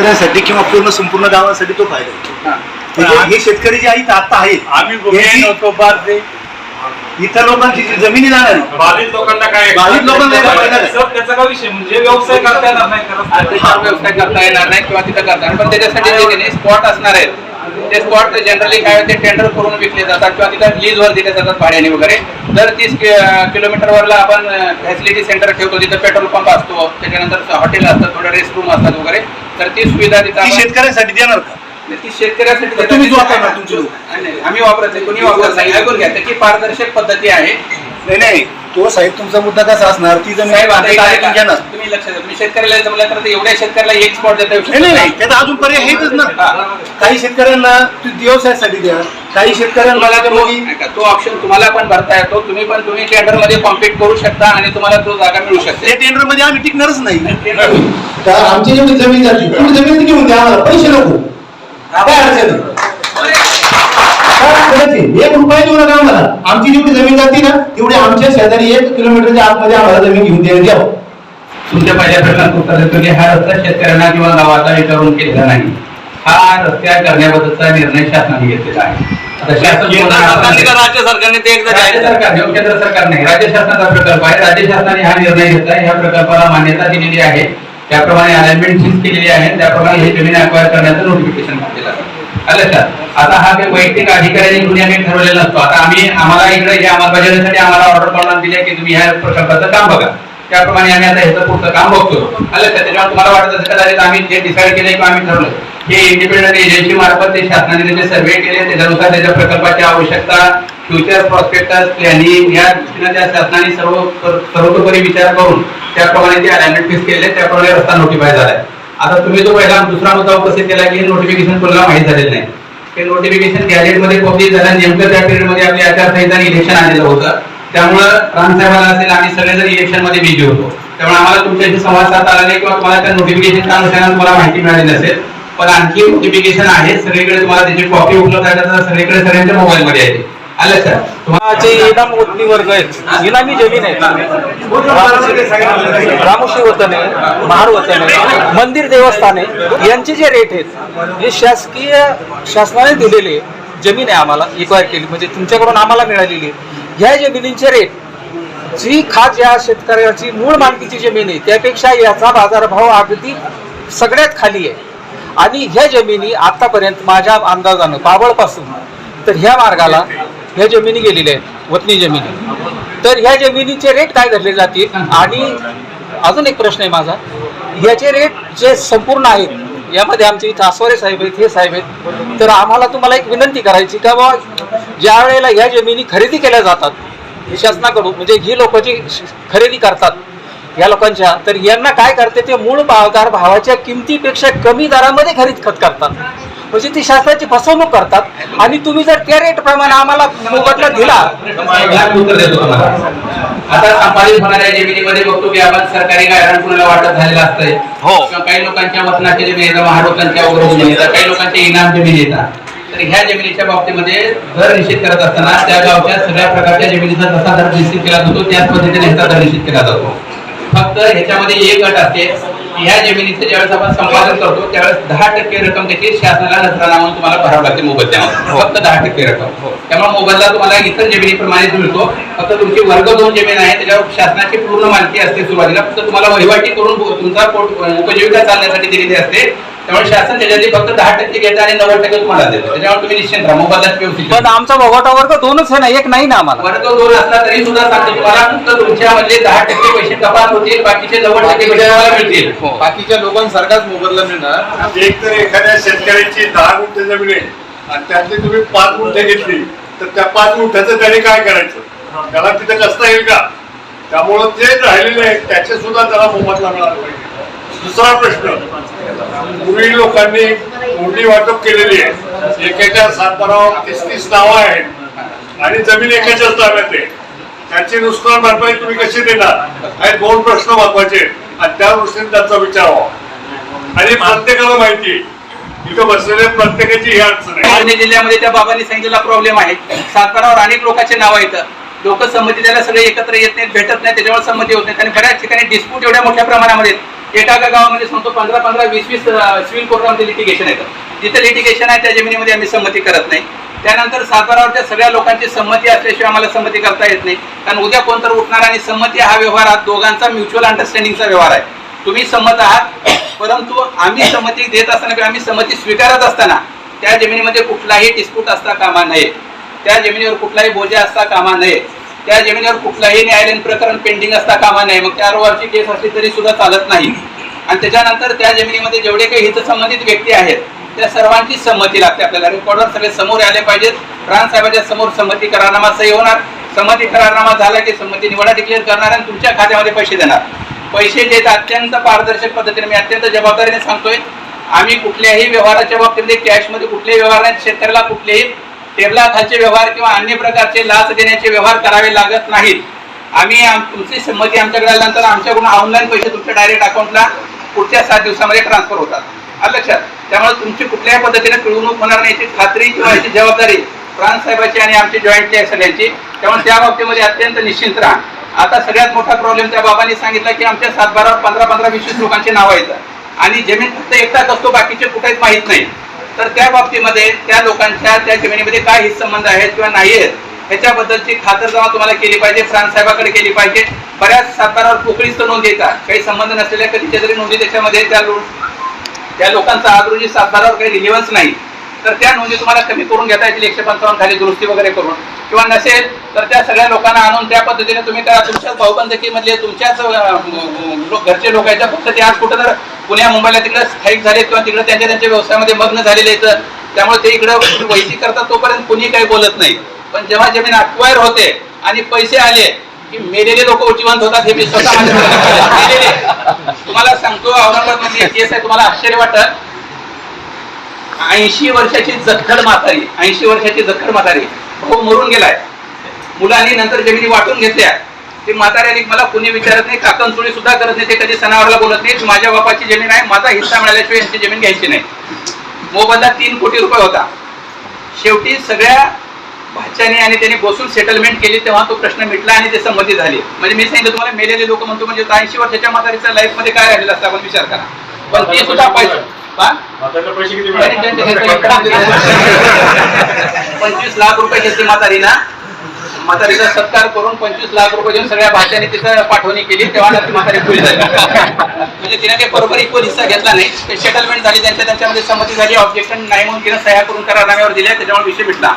शेतकऱ्यांसाठी किंवा पूर्ण संपूर्ण गावासाठी तो फायदा आहे. म्हणजे हे शेतकरी जे आहेत आता आहेत. आम्ही नव्हतो फार ते. इतर लोकांची जी जमिनी जाणार आहे. बाधित लोकांना काय बाधित लोकांना फायदा? सर, त्याचा काय विषय म्हणजे व्यवसाय करता येणार नाही व्यवसाय करता येणार नाही किंवा तिथं करता येणार पण त्याच्यासाठी जे स्पॉट असणार आहेत. ते स्पॉट जनरली काय होते टेंडर करून विकले जातात किंवा तिथं लीजवर दिले जातात भाड्याने वगैरे. दर तीस किलोमीटरवरला आपण फॅसिलिटी सेंटर ठेवतो तिथं पेट्रोल पंप असतो त्याच्यानंतर हॉटेल असतं थोडं रेस्ट रूम असतात वगैरे तर ती सुविधा तिथं ती शेतकऱ्यांसाठी देणार का? ती शेतकऱ्यासाठी आम्ही वापरत नाही कोणी वापरत नाही. ऐकून घ्या त्याची पारदर्शक पद्धती आहे. नाही नाही. तो साहेब तुमचा मुद्दा कसा असणार? ती जमीन साहेब, आता एक तुम्ही लक्षात घ्या तुम्ही शेतकऱ्याला जमलं तर ते एवढ्या शेतकऱ्याला एक स्पॉट देता येऊ नाही नाही नाही. त्याचा अजून पर्याय आहेतच ना. हा. काही शेतकऱ्यांना तुम्ही व्यवसायासाठी द्या. काही शेतकऱ्यांना तुम्हाला तो त्यामध्ये ऐका, तो ऑप्शन तुम्हाला पण भरता येतो. तुम्ही पण तुम्ही टेंडरमध्ये कॉम्पिट करू शकता आणि तुम्हाला तो जागा मिळू शकते. त्या टेंडरमध्ये आम्ही टिकणारच नाही. तर आमची जेवढी जमीन जाते तेवढी जमीन घेऊन द्या आम्हाला. पैसे नको. काय अडचण आहे? एक रुपया देऊ नका आम्हाला. आमची जेवढी जमीन जाते ना तेवढी आमच्या शेजारी एक किलोमीटरच्या आतमध्ये आम्हाला जमीन घेऊन द्या द्यावं. तुमच्या पहिल्या प्रश्नात उत्तर देतो की हा रस्ता शेतकऱ्यांना किंवा गावाचा विचारून केलेला नाही. हा रस्त्या करण्याबद्दलचा निर्णय शासनाने घेतलेला आहे. सरकारने राज्य सरकारने ते एकदा राज्य केलं? सरकार केंद्र सरकार नाही. राज्य शासनाचा प्रकल्प आहे. राज्य शासनाने हा निर्णय घेतला ह्या प्रकल्पाला मान्यता दिलेली आहे. त्याप्रमाणे अलाइनमेंट केलेली आहे. त्याप्रमाणे हे जमीन अक्वायर करण्याचं नोटिफिकेशन काढलेलं आहे. आता हा काही वैयक्तिक अधिकाऱ्यांनी कुणी ठरवलेला असतो आता आम्ही आम्हाला इकडे जे अंमलबजावणीसाठी आम्हाला ऑर्डर करून दिली की तुम्ही ह्या प्रकल्पाचं काम बघा. त्याप्रमाणे आम्ही आता ह्याचं पुढचं काम बघतो. आलं का त्याच्यामुळे तुम्हाला वाटत असेल कदाचित आम्ही जे डिसाईड केले किंवा आम्ही ठरवलं हे इंडिपेंडंट एजन्सी मार्फत ते शासनाने त्याचे सर्वे केले. त्याच्यानुसार त्याच्या प्रकल्पाची आवश्यकता फ्युचर प्रॉस्पेक्टस प्लॅनिंग या दृष्टीने त्या शासनाने सर्व सर्वतोपरी विचार करून त्याप्रमाणे ते अलाइनमेंट फिक्स केले त्याप्रमाणे रस्ता नोटिफाय झाला आहे आता तुम्ही तो पहिला दुसरा मुद्दा उपस्थित केला की नोटिफिकेशन कोणाला माहीत झालेलं नाही. ते नोटिफिकेशन गॅजेटमध्ये पब्लिश झालं नेमकं त्या पिरियडमध्ये आपली आचारसंहिता इलेक्शन आलेलं होतं. त्यामुळं रामसाहेबाला असेल आम्ही सगळेजण इलेक्शनमध्ये बिझी होतो. त्यामुळे आम्हाला तुमच्याशी संवाद साधता आला नाही किंवा तुम्हाला त्या नोटिफिकेशनच्या अनुषंगाने तुम्हाला माहिती मिळाली नसेल. पण आणखी नोटिफिकेशन आहे. सगळीकडे तुम्हाला त्याची कॉपी उपलब्ध आहे. सगळीकडे सगळ्यांच्या मोबाईलमध्ये आहे. आलं सर जे इनाम वतनी वर्ग आहेत इनामी जमीन आहेत. रामोशी वतन आहे महार वतन आहे मंदिर देवस्थान आहे यांचे जे रेट आहेत हे शासकीय शासनाने दिलेले जमीन आहे आम्हाला इक्वायर केली. म्हणजे तुमच्याकडून आम्हाला मिळालेली आहे. ह्या जमिनींचे रेट जी खास या शेतकऱ्याची मूळ मालकीची जमीन आहे त्यापेक्षा याचा बाजारभाव अगदी सगळ्यात खाली आहे. आणि ह्या जमिनी आतापर्यंत माझ्या अंदाजानं पावळपासून तर ह्या मार्गाला ह्या जमिनी गेलेल्या आहेत वतनी जमिनी. तर ह्या जमिनीचे रेट काय धरले जातील? आणि अजून एक प्रश्न आहे माझा. ह्याचे रेट जे संपूर्ण आहेत यामध्ये आमचे इथं आसवारे साहेब आहेत हे साहेब आहेत. तर आम्हाला तुम्हाला एक विनंती करायची का बाबा ज्या वेळेला ह्या जमिनी खरेदी केल्या जातात शासनाकडून म्हणजे ही लोक जी खरेदी करतात या लोकांच्या तर यांना काय करते ते मूळ बाजार भावाच्या किमतीपेक्षा कमी दरामध्ये खरेदी खत करतात. म्हणजे ती शासनाची फसवणूक करतात. आणि तुम्ही जर त्या रेट प्रमाणे आम्हाला मोबदला दिला आता संपादित होणाऱ्या जमिनीमध्ये बघतो की आपण सरकारी गायरान कुणाला वाटप झालेलं असतंय. हो. काही लोकांच्या वतनाच्या जमिनी येतात महारोकांच्या वगैरे जमिनी येतात काही लोकांच्या इनाम जमिनी येतात तर ह्या जमिनीच्या बाबतीमध्ये दर निश्चित करत असताना त्या गावच्या सगळ्या प्रकारच्या जमिनीचा जसा दर निश्चित केला जातो त्याच पद्धतीने ह्याचा दर निश्चित केला जातो. फक्त ह्याच्यामध्ये एक अट असते ह्या जमिनीचं ज्यावेळेस आपण संपादन करतो त्यावेळेस दहा टक्के रक्कम त्याची शासनाला नजराना म्हणून तुम्हाला भरावं लागते मोबदल्यामध्ये फक्त दहा टक्के रक्कम. त्यामुळे मोबदला तुम्हाला इतर जमिनीप्रमाणेच मिळतो. फक्त तुमची वर्ग दोन जमीन आहे त्याच्यावर शासनाची पूर्ण मालकी असते सुरुवातीला. फक्त तुम्हाला वहिवाटी करून तुमचा पोट उपजीविका चालण्यासाठी दिलेली असते. त्यामुळे शासन त्याच्यातली फक्त दहा टक्के घेतं आणि नव्वद टक्के तुम्हाला देतं. त्याच्यामुळे तुम्ही निश्चिंत राहा. मोबदल्यात व्यवस्थित पण आमचा भोगाटा वर्ग दोनच आहे ना एक नाही ना आम्हाला. वर्ग दोन असला तरी सुद्धा सांगतो तुम्हाला फक्त तुमच्यामधले दहा टक्के पैसे कपात होतील बाकीचे नव्वद टक्के पैसे तुम्हाला मिळतील. बाकीच्या लोकांसारखाच मोबदला मिळणार. एक तर एखाद्या शेतकऱ्याची दहा गुंठे जमीन आहे. आणि त्यातली तुम्ही पाच गुंठे घेतली तर त्या पाच गुंठ्याचं त्याने काय करायचं? त्याला तिथे कसता येईल का? त्यामुळं जे राहिलेले आहेत त्याचे सुद्धा त्याला मोबदला मिळाला पाहिजे. दुसरा प्रश्न. पूर्वी लोकांनी मोठी वाटप केलेली आहे. एकाच्या सातबारावर तीस तीस नावं आहेत. आणि जमीन एकाच्याच ताब्यात आहे. त्याची नुकसान भरपाई तुम्ही कशी देणार? हे दोन प्रश्न महत्त्वाचे आणि त्या दृष्टीने त्यांचा विचार व्हावा. आणि प्रत्येकाला माहिती इथं बसलेल्या प्रत्येकाची ही अडचण आहे. जिल्ह्यामध्ये त्या बाबांनी सांगितलेला प्रॉब्लेम आहे. सातबारावर अनेक लोकांचे नाव आहेत. लोक संमती द्यायला सगळे एकत्र येत नाहीत भेटत नाही त्याच्यामुळे संमती होत नाही आणि बऱ्याच ठिकाणी डिस्प्यूट एवढ्या मोठ्या प्रमाणामध्ये एका एका गावामध्ये सांगतो पंधरा पंधरा वीस वीस सिव्हिल कोर्टामध्ये लिटिगेशन येतं. जिथे लिटिगेशन आहे त्या जमिनीमध्ये आम्ही संमती करत नाही. त्यानंतर सातबारावरच्या सगळ्या लोकांची संमती असल्याशिवाय आम्हाला संमती करता येत नाही. कारण उद्या कोणतर उठणार आणि संमती हा व्यवहार हा दोघांचा म्युच्युअल अंडरस्टँडिंगचा व्यवहार आहे. तुम्ही संमत आहात परंतु आम्ही संमती देत असताना किंवा आम्ही संमती स्वीकारत असताना त्या जमिनीमध्ये कुठलाही डिस्प्यूट असता कामा नये. त्या जमिनीवर कुठलाही बोजा असता कामा नये. त्या जमिनीवर कुठलाही न्यायालयीन प्रकरण पेंडिंग असता कामा नये. मग चार वर्षी केस असली तरी सुद्धा चालत नाही. आणि त्याच्यानंतर त्या जमिनीमध्ये जेवढे काही हितसंबंधित व्यक्ती आहेत त्या सर्वांची संमती लागते आपल्याला. रेकॉर्डवर सगळे समोर आले पाहिजेत. प्राण साहेबांच्या समोर संमती करारनामा सही होणार. संमती करारनामा झाला की संमती निवडा डिक्लेअर करणार आणि तुमच्या खात्यामध्ये पैसे देणार. पैसे देत अत्यंत पारदर्शक पद्धतीने मी अत्यंत जबाबदारीने सांगतोय आम्ही कुठल्याही व्यवहाराच्या बाबतीमध्ये कॅशमध्ये कुठलेही व्यवहार नाही. शेतकऱ्याला कुठलेही टेबलाखालचे व्यवहार किंवा अन्य प्रकारचे लाच देण्याचे व्यवहार करावे लागत नाहीत. आम्ही तुमची संमती आमच्याकडे आल्यानंतर आमच्याकडून ऑनलाईन पैसे तुमच्या डायरेक्ट अकाउंटला पुढच्या सात दिवसामध्ये ट्रान्सफर होतात. आलं लक्षात त्यामुळे तुमची कुठल्याही पद्धतीने पिळवणूक होणार नाही याची खात्री किंवा याची जबाबदारी प्राण साहेबाची आणि आमची जॉईंटची आहे सगळ्यांची. त्यामुळे त्या बाबतीमध्ये अत्यंत निश्चिंत राहा. आता सगळ्यात मोठा प्रॉब्लेम त्या बाबांनी सांगितला की आमच्या सातबारावर पंधरा पंधरा वीस लोकांची नावं येतात आणि जमीन फक्त एकटाच असतो बाकीचे कुठेच माहीत नाही. तर त्या बाबतीमध्ये त्या लोकांच्या त्या जमिनीमध्ये काय हितसंबंध आहेत किंवा नाही आहेत ह्याच्याबद्दलची खातरजमा तुम्हाला केली पाहिजे फ्रान्स साहेबाकडे केली पाहिजे. बऱ्याच सातबारावर पोकळीच नोंद येतात काही संबंध नसलेल्या कधीच्या तरी नोंदी त्याच्यामध्ये त्या लो- त्या लोकांचा आज रोजी सातबारावर काही रिलिव्हन्स नाही. तर त्या नोंदी तुम्हाला कमी करून घेता येतील एकशे पंचावन्न खाली दुरुस्ती वगैरे करून. किंवा नसेल तर त्या सगळ्या लोकांना आणून त्या पद्धतीने तुम्ही त्या तुमच्याच भाऊबंदकीमधले तुमच्याच घरचे लोक आहेत फक्त ते आज कुठं तर पुण्या मुंबईला तिकडे स्थायिक झाले किंवा तिकडे त्यांच्या त्यांच्या व्यवसायामध्ये मग्न झालेले आहेत. त्यामुळे ते इकडे वैती करतात तोपर्यंत कुणी काही बोलत नाही. पण जेव्हा जमीन अक्वायर होते आणि पैसे आले की मेलेले लोक जिवंत होतात हे मी स्वतः तुम्हाला सांगतो औरंगाबादमध्ये केस आहे तुम्हाला आश्चर्य वाटत. ऐंशी वर्षाची जखड म्हातारी ऐंशी वर्षाची जखड म्हातारी. भाऊ मरून गेलाय. मुलांनी नंतर जमिनी वाटून घेतल्या. ते म्हाताऱ्याने मला कुणी विचारत नाही काकणचुळी सुद्धा करत नाही ते कधी सणावारला बोलत नाही माझ्या बापाची जमीन आहे माझा हिस्सा मिळाल्याशिवाय यांची जमीन घ्यायची नाही मोबदला तीन कोटी रुपये होता शेवटी सगळ्या भाच्याने आणि त्यांनी बसून सेटलमेंट केली तेव्हा तो प्रश्न मिटला आणि ते संमती झाली म्हणजे मी सांगितलं तुम्हाला मेलेले लोक म्हणतो म्हणजे ऐंशी वर्षाच्या म्हातारीच्या लाईफमध्ये काय राहिलेलं असतं आपण विचार करा पण ते सुद्धा हा? घरी पंचवीस लाख रुपये घेतली म्हातारीला म्हातारीचा सत्कार करून पंचवीस लाख रुपये देऊन सगळ्या भाषाने तिथं पाठवणी केली तेव्हा ती म्हातारी खुली झाली. म्हणजे तिने काही बरोबर इक्वल हिस्सा घेतला नाही. सेटलमेंट झाली त्यांच्या त्यांच्यामध्ये संमती झाली ऑब्जेक्शन नाही म्हणून तिने सह्या करून करारनाम्यावर दिल्या त्याच्यामुळे विषय भेटला